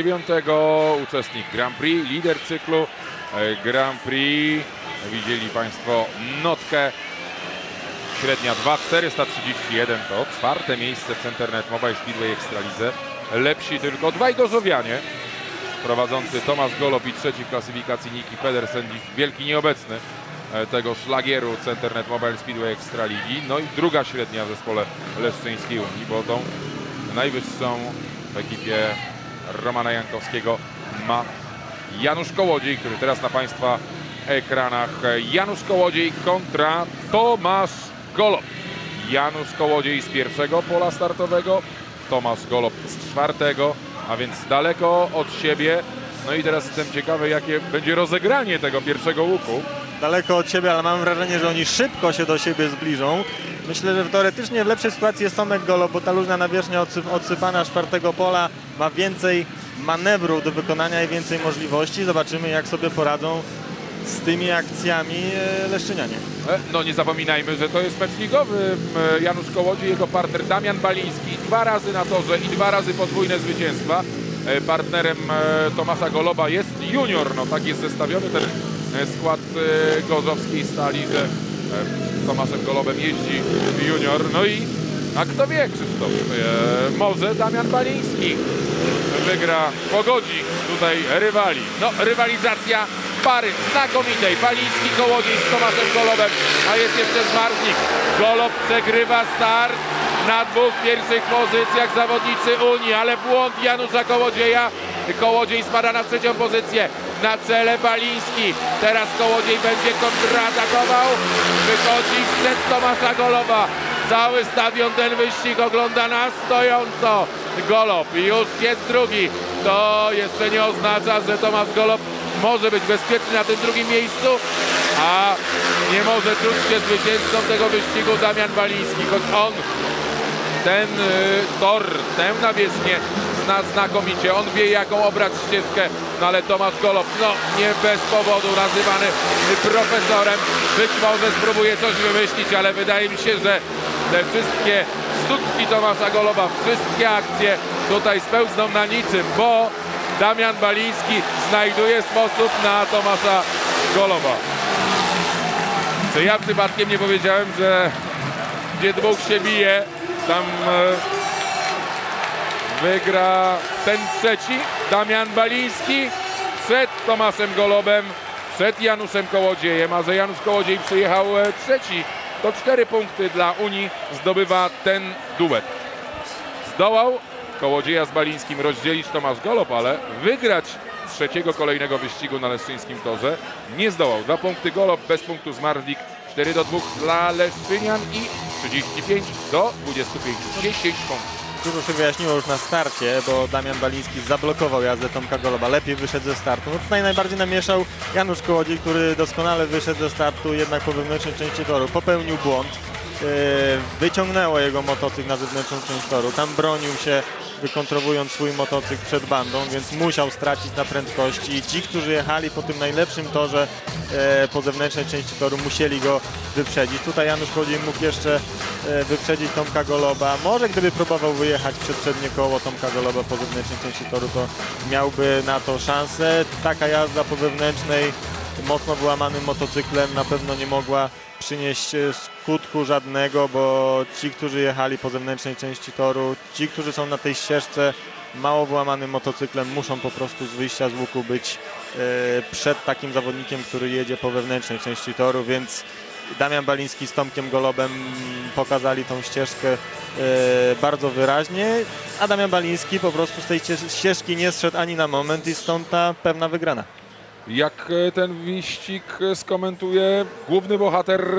Dziewiątego uczestnik Grand Prix, lider cyklu e, Grand Prix. Widzieli Państwo notkę. Średnia 2,431 to czwarte miejsce w Centernet Mobile Speedway Ekstralidze. Lepsi tylko dwaj gorzowianie. Prowadzący Tomasz Golob i trzeci w klasyfikacji Niki Pedersen, wielki nieobecny e, tego szlagieru Centernet Mobile Speedway Ekstraligi. No i druga średnia w zespole Leszczyńskiej Unii, bo tą najwyższą w ekipie Romana Jankowskiego ma Janusz Kołodziej, który teraz na Państwa ekranach. Janusz Kołodziej kontra Tomasz Golob. Janusz Kołodziej z pierwszego pola startowego, Tomasz Golob z czwartego, a więc daleko od siebie. No i teraz jestem ciekawy, jakie będzie rozegranie tego pierwszego łuku. daleko od siebie, ale mam wrażenie, że oni szybko się do siebie zbliżą. Myślę, że teoretycznie w lepszej sytuacji jest Tomek Golo, bo ta luźna nawierzchnia odsyp- odsypana z czwartego pola ma więcej manewrów do wykonania i więcej możliwości. Zobaczymy, jak sobie poradzą z tymi akcjami e, Leszczynianie. E, No nie zapominajmy, że to jest mecz ligowy. Janusz Kołodziej, jego partner Damian Baliński. Dwa razy na torze i dwa razy podwójne zwycięstwa. E, Partnerem Tomasza Goloba jest junior. No tak jest zestawiony ten skład gorzowskiej stali, że Tomaszem Golobem jeździ junior. No i a kto wie, Krzysztof, e, może Damian Baliński wygra, pogodzi tutaj rywali. No, rywalizacja pary znakomitej. Baliński Kołodziej z Tomaszem Golobem, a jest jeszcze Zmarzlik. Golob przegrywa start na dwóch pierwszych pozycjach zawodnicy Unii, ale błąd Janusza Kołodzieja. Kołodziej spada na trzecią pozycję. Na czele Baliński. Teraz Kołodziej będzie kontratakował. Wychodzi przed Tomasza Goloba. Cały stadion ten wyścig ogląda na stojąco. Golob już jest drugi. To jeszcze nie oznacza, że Tomasz Golob może być bezpieczny na tym drugim miejscu, a nie może czuć się zwycięzcą tego wyścigu Damian Baliński, choć on ten y, tor, tę nawierzchnię zna znakomicie. On wie jaką obrać ścieżkę, no ale Tomasz Golob, no nie bez powodu nazywany profesorem. Być może spróbuje coś wymyślić, ale wydaje mi się, że te wszystkie sztuczki Tomasza Goloba, wszystkie akcje tutaj spełzną na niczym, bo Damian Baliński znajduje sposób na Tomasza Goloba. Czy ja przypadkiem nie powiedziałem, że gdzie dwóch się bije, tam e, wygra ten trzeci, Damian Baliński, przed Tomaszem Golobem, przed Januszem Kołodziejem, a że Janusz Kołodziej przyjechał e, trzeci, to cztery punkty dla Unii zdobywa ten duet. Zdołał Kołodzieja z Balińskim rozdzielić Tomasz Golob, ale wygrać trzeciego kolejnego wyścigu na Leszczyńskim torze nie zdołał. Dwa punkty Golob, bez punktu Zmarlik, 4 do 2 dla Leszczynian i 35 do 25. 10 punktów. Dużo się wyjaśniło już na starcie, bo Damian Baliński zablokował jazdę Tomka Goloba. Lepiej wyszedł ze startu. No tutaj najbardziej namieszał Janusz Kołodziej, który doskonale wyszedł ze startu, jednak po wewnętrznej części toru popełnił błąd. Yy, Wyciągnęło jego motocykl na zewnętrzną część toru. Tam bronił się, wykontrowując swój motocykl przed bandą, więc musiał stracić na prędkości. Ci, którzy jechali po tym najlepszym torze e, po zewnętrznej części toru, musieli go wyprzedzić. Tutaj Janusz Kołodziej mógł jeszcze e, wyprzedzić Tomka Goloba. Może gdyby próbował wyjechać przed przednie koło Tomka Goloba po zewnętrznej części toru, to miałby na to szansę. Taka jazda po wewnętrznej mocno wyłamanym motocyklem na pewno nie mogła przynieść e, skutku żadnego, bo ci, którzy jechali po zewnętrznej części toru, ci, którzy są na tej ścieżce mało wyłamanym motocyklem, muszą po prostu z wyjścia z łuku być e, przed takim zawodnikiem, który jedzie po wewnętrznej części toru, więc Damian Baliński z Tomkiem Golobem pokazali tą ścieżkę e, bardzo wyraźnie, a Damian Baliński po prostu z tej ścież- ścieżki nie zszedł ani na moment i stąd ta pewna wygrana. Jak e, ten wyścig skomentuje główny bohater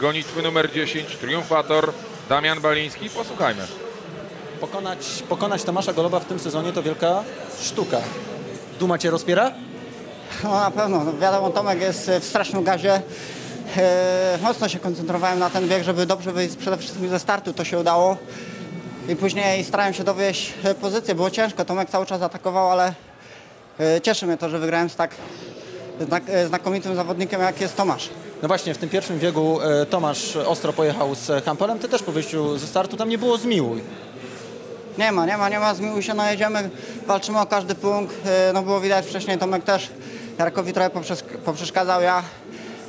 gonitwy numer 10, triumfator Damian Baliński? Posłuchajmy. Pokonać, pokonać Tomasza Goloba w tym sezonie to wielka sztuka. Duma cię rozpiera? No na pewno, no, wiadomo Tomek jest e, w strasznym gazie. E, mocno się koncentrowałem na ten bieg, żeby dobrze wyjść przede wszystkim ze startu, to się udało. I później starałem się dowieść pozycję, było ciężko, Tomek cały czas atakował, ale cieszy mnie to, że wygrałem z tak e, znakomitym zawodnikiem jak jest Tomasz. No właśnie, w tym pierwszym biegu e, Tomasz ostro pojechał z Hampelem. Ty też po wyjściu ze startu tam nie było zmiłuj. Nie ma, nie ma, nie ma, zmiłuj się, no jedziemy, walczymy o każdy punkt. E, No było widać wcześniej, Tomek też Jarkowi trochę poprzez, poprzeszkadzał, ja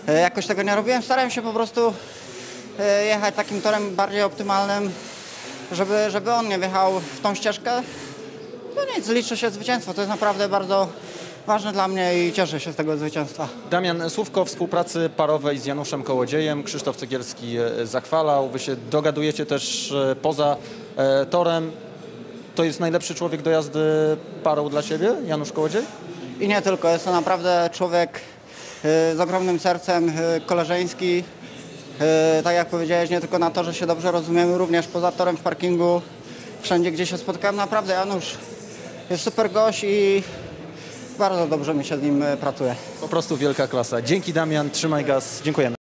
e, jakoś tego nie robiłem. Starałem się po prostu e, jechać takim torem bardziej optymalnym, żeby, żeby on nie wjechał w tą ścieżkę. No nic, liczy się zwycięstwo, to jest naprawdę bardzo ważne dla mnie i cieszę się z tego zwycięstwa. Damian, słówko współpracy parowej z Januszem Kołodziejem. Krzysztof Cegielski e, zachwalał. Wy się dogadujecie też e, poza e, torem. To jest najlepszy człowiek do jazdy parą dla Ciebie, Janusz Kołodziej? I nie tylko, jest to naprawdę człowiek z ogromnym sercem, koleżeński. Tak jak powiedziałeś, nie tylko na to, że się dobrze rozumiemy, również poza torem w parkingu, wszędzie gdzie się spotkałem. Naprawdę Janusz jest super gość i bardzo dobrze mi się z nim y, pracuje. Po prostu wielka klasa. Dzięki Damian, trzymaj gaz. Dziękujemy.